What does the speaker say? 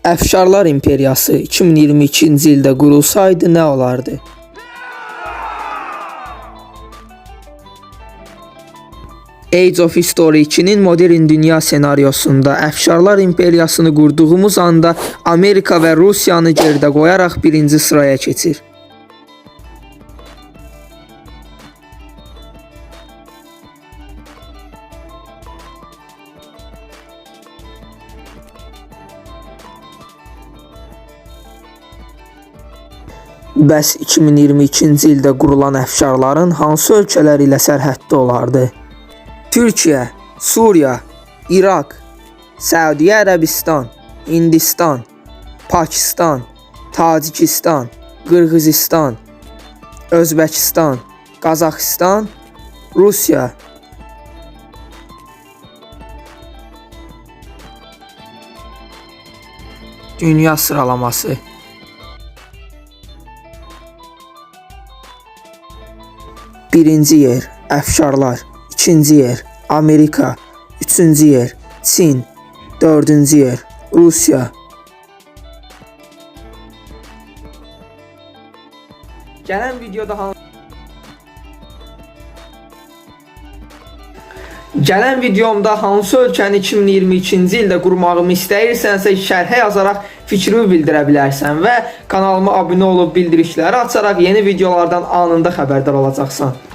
Əfşarlar İmperiyası 2022-ci ildə qurulsaydı nə olardı? Age of History 2-nin modern dünya senaryosunda Əfşarlar İmperiyasını qurduğumuz anda Amerika və Rusiyanı geridə qoyaraq birinci sıraya keçir. Bəs 2022-ci ildə qurulan əfşarların hansı ölkələr ilə sərhəddə olardı? Türkiyə, Suriya, İraq, Səudiyyə Ərəbistan, Hindistan, Pakistan, Tacikistan, Qırğızistan, Özbəkistan, Qazaxıstan, Rusiya. Dünya sıralaması Birinci yer Əfşarlar, ikinci yer Amerika, üçüncü yer Çin, dördüncü yer Rusiya. Gələn videoda han Gələn videomda hansı ölkəni 2022-ci ildə qurmağımı istəyirsənsə şərhə yazaraq fikrimi bildirə bilərsən və kanalıma abunə olub bildirişləri açaraq yeni videolardan anında xəbərdar olacaqsan.